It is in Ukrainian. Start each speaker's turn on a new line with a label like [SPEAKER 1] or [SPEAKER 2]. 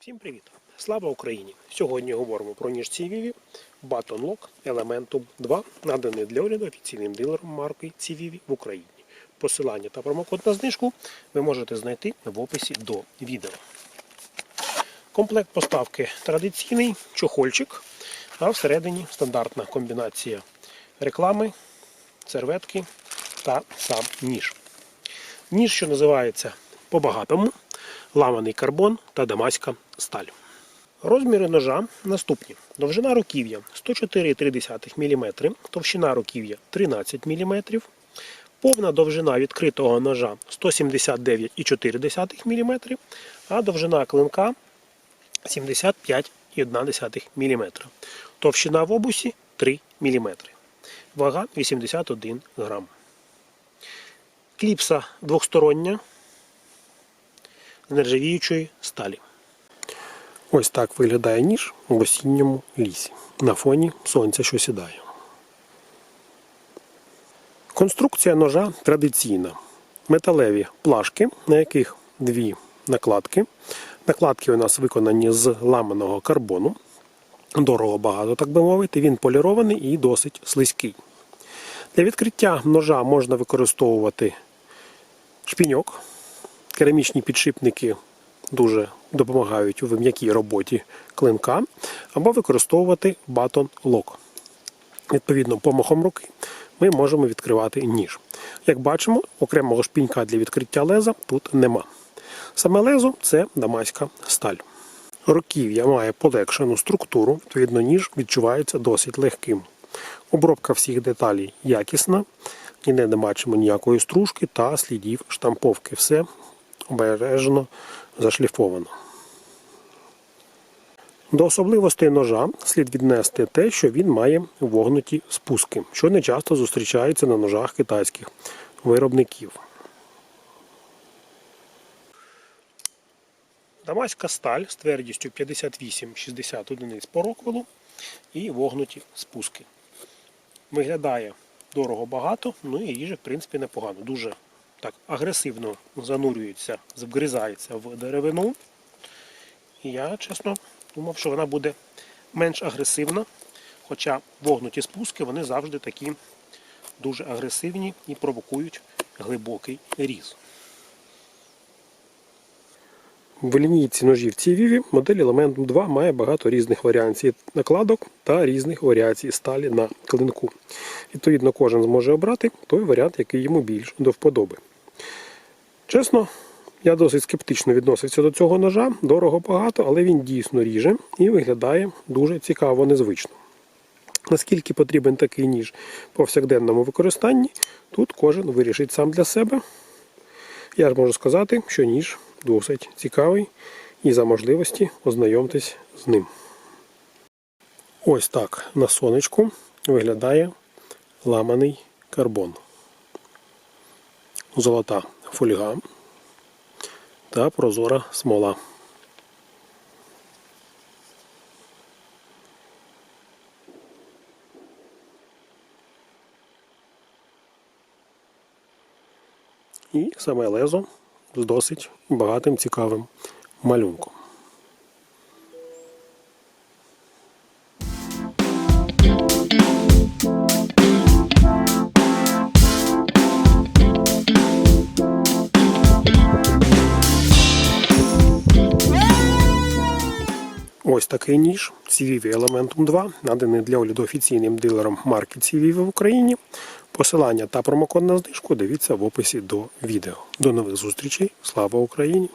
[SPEAKER 1] Всім привіт! Слава Україні! Сьогодні говоримо про ніж CVV Baton Lock Elementum 2, наданий для огляду офіційним дилером марки CVV в Україні. Посилання та промокод на знижку ви можете знайти в описі до відео. Комплект поставки традиційний чохольчик, а всередині стандартна комбінація реклами, серветки та сам ніж. Ніж, що називається по-багатому, ламаний карбон та дамаська сталь. Розміри ножа наступні. Довжина руків'я 104,3 мм, товщина руків'я 13 мм, повна довжина відкритого ножа 179,4 мм, а довжина клинка 75,1 мм. Товщина в обусі 3 мм. Вага 81 грам. Кліпса двохстороння з нержавіючої сталі. Ось так виглядає ніж в осінньому лісі на фоні сонця, що сідає. Конструкція ножа традиційна. Металеві плашки, на яких дві накладки. Накладки у нас виконані з ламаного карбону. Дорого багато, так би мовити. Він полірований і досить слизький. Для відкриття ножа можна використовувати шпіньок. Керамічні підшипники дуже допомагають у м'якій роботі клинка, або використовувати батон лок. Відповідно, помахом руки ми можемо відкривати ніж. Як бачимо, окремого шпінька для відкриття леза тут нема. Саме лезо це дамаська сталь. Руків'я має полегшену структуру, відповідно, ніж відчувається досить легким. Обробка всіх деталей якісна, ніде не бачимо ніякої стружки та слідів штамповки. Все обережно зашліфовано. До особливостей ножа слід віднести те, що він має вогнуті спуски, що не часто зустрічається на ножах китайських виробників. Дамаська сталь з твердістю 58-60 одиниць по роквелу і вогнуті спуски. Виглядає дорого багато, ну і їжа, в принципі, непогано. Дуже так агресивно занурюється, вгризається в деревину. І я, чесно, думав, що вона буде менш агресивна. Хоча вогнуті спуски вони завжди такі дуже агресивні і провокують глибокий різ. В лінійці ножів CVV модель Elementum 2 має багато різних варіацій накладок та різних варіацій сталі на клинку. Відповідно, кожен зможе обрати той варіант, який йому більш до вподоби. Чесно, я досить скептично відносився до цього ножа, дорого багато, але він дійсно ріже і виглядає дуже цікаво, незвично. Наскільки потрібен такий ніж по повсякденному використанні, тут кожен вирішить сам для себе. Я ж можу сказати, що ніж досить цікавий і за можливості ознайомтесь з ним. Ось так на сонечку виглядає ламаний карбон. Золота фольга та прозора смола. І саме лезо з досить багатим цікавим малюнком. Ось такий ніж CVV Elementum 2, наданий для огляду офіційним дилером марки CVV в Україні. Посилання та промокод на знижку дивіться в описі до відео. До нових зустрічей. Слава Україні!